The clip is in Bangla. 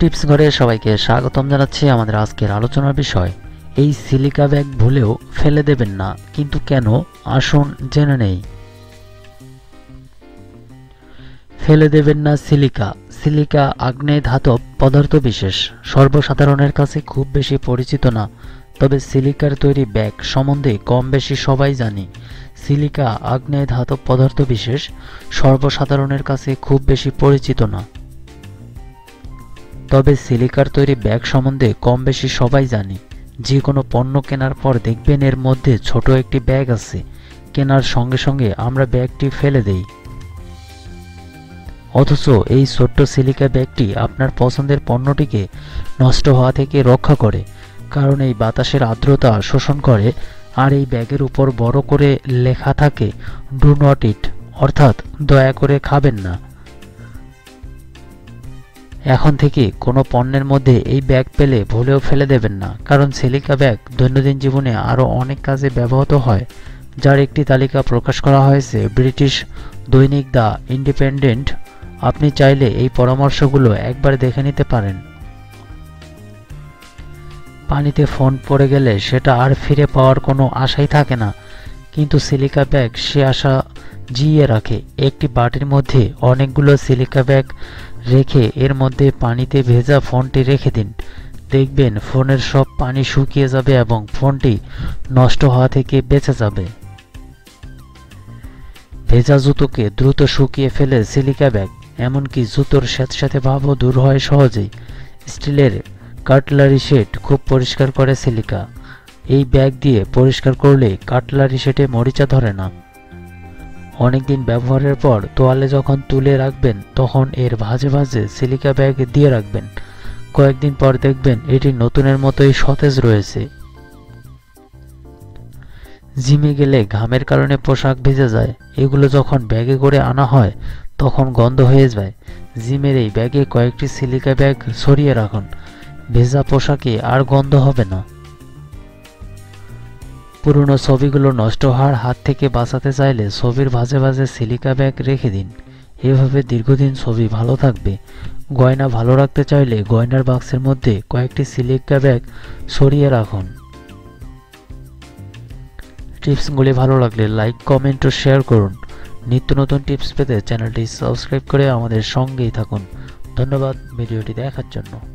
টিপস ঘরে সবাইকে স্বাগতম জানাচ্ছি আমাদের আজকের আলোচনার বিষয়। এই সিলিকা ব্যাগ ভুলেও ফেলে দেবেন না, কিন্তু কেন? আসুন জেনে নেই। ফেলে দেবেন না সিলিকা। সিলিকা আগ্নেয় ধাতব পদার্থ বিশেষ। সর্বসাধারণের কাছে খুব বেশি পরিচিত না, তবে সিলিকার তৈরি ব্যাগ সম্বন্ধে কম বেশি সবাই জানি। সিলিকা আগ্নেয় ধাতব পদার্থ বিশেষ। সর্বসাধারণের কাছে খুব বেশি পরিচিত না। তবে সিলিকার তৈরি ব্যাগ সম্বন্ধে কম বেশি সবাই জানি। যে কোনো পণ্য কেনার পর দেখবেন এর মধ্যে ছোট একটি ব্যাগ আছে। কেনার সঙ্গে সঙ্গে আমরা ব্যাগটি ফেলে দেই। অথচ এই ছোট্ট সিলিকা ব্যাগটি আপনার পছন্দের পণ্যটিকে নষ্ট হওয়া থেকে রক্ষা করে, কারণ এই বাতাসের আর্দ্রতা শোষণ করে, আর এই ব্যাগের উপর বড় করে লেখা থাকে ডু নট ইট অর্থাৎ দয়া করে খাবেন না। এখন থেকে কোনো পণ্যের মধ্যে এই ব্যাগ পেলে ভুলেও ফেলে দেবেন না। কারণ সিলিকা ব্যাগ দৈনন্দিন জীবনে আরও অনেক কাজে ব্যবহৃত হয়, যার একটি তালিকা প্রকাশ করা হয়েছে, ব্রিটিশ দৈনিক দ্য ইন্ডিপেন্ডেন্ট। আপনি চাইলে এই পরামর্শগুলো একবার দেখে নিতে পারেন। পানিতে ফোন পড়ে গেলে সেটা আর ফিরে পাওয়ার কোনো আশাই থাকে না, কিন্তু সিলিকা ব্যাগ সে আশা জিয়ে রাখে। একটি বাটির মধ্যে অনেকগুলো সিলিকা ব্যাগ রেখে এর মধ্যে পানিতে ভেজা ফোনটি রেখে দিন। দেখবেন ফোনের সব পানি শুকিয়ে যাবে এবং ফোনটি নষ্ট হওয়া থেকে বেঁচে যাবে। ভেজা জুতোকে দ্রুত শুকিয়ে ফেলে সিলিকা ব্যাগ, এমনকি জুতোর সাথে সাথে ভাবও দূর হয় সহজেই। স্টিলের কাটলারি সেট খুব পরিষ্কার করে সিলিকা। এই ব্যাগ দিয়ে পরিষ্কার করলে কাটলারি সেটে মরিচা ধরে না। অনেকদিন ব্যবহারের পর তোয়ালে যখন তুলে রাখবেন, তখন এর ভাজে ভাজে সিলিকা ব্যাগ দিয়ে রাখবেন। কয়েকদিন পর দেখবেন এটি নতুনের মতোই সতেজ রয়েছে। জিমে গেলে ঘামের কারণে পোশাক ভিজে যায়। এগুলো যখন ব্যাগে করে আনা হয়, তখন গন্ধ হয়ে যায়। জিমের এই ব্যাগে কয়েকটি সিলিকা ব্যাগ সরিয়ে রাখুন। ভেজা পোশাকে আর গন্ধ হবে না। পুরনো ছবিগুলো নষ্ট হওয়ার হাত থেকে বাঁচাতে চাইলে ছবির ভাজে ভাজে সিলিকা ব্যাগ রেখে দিন। এভাবে দীর্ঘদিন ছবি ভালো থাকবে। গয়না ভালো রাখতে চাইলে গয়নার বাক্সের মধ্যে কয়েকটি সিলিকা ব্যাগ সরিয়ে রাখুন। টিপসগুলি ভালো লাগলে লাইক, কমেন্ট ও শেয়ার করুন। নিত্য নতুন টিপস পেতে চ্যানেলটি সাবস্ক্রাইব করে আমাদের সঙ্গেই থাকুন। ধন্যবাদ ভিডিওটি দেখার জন্য।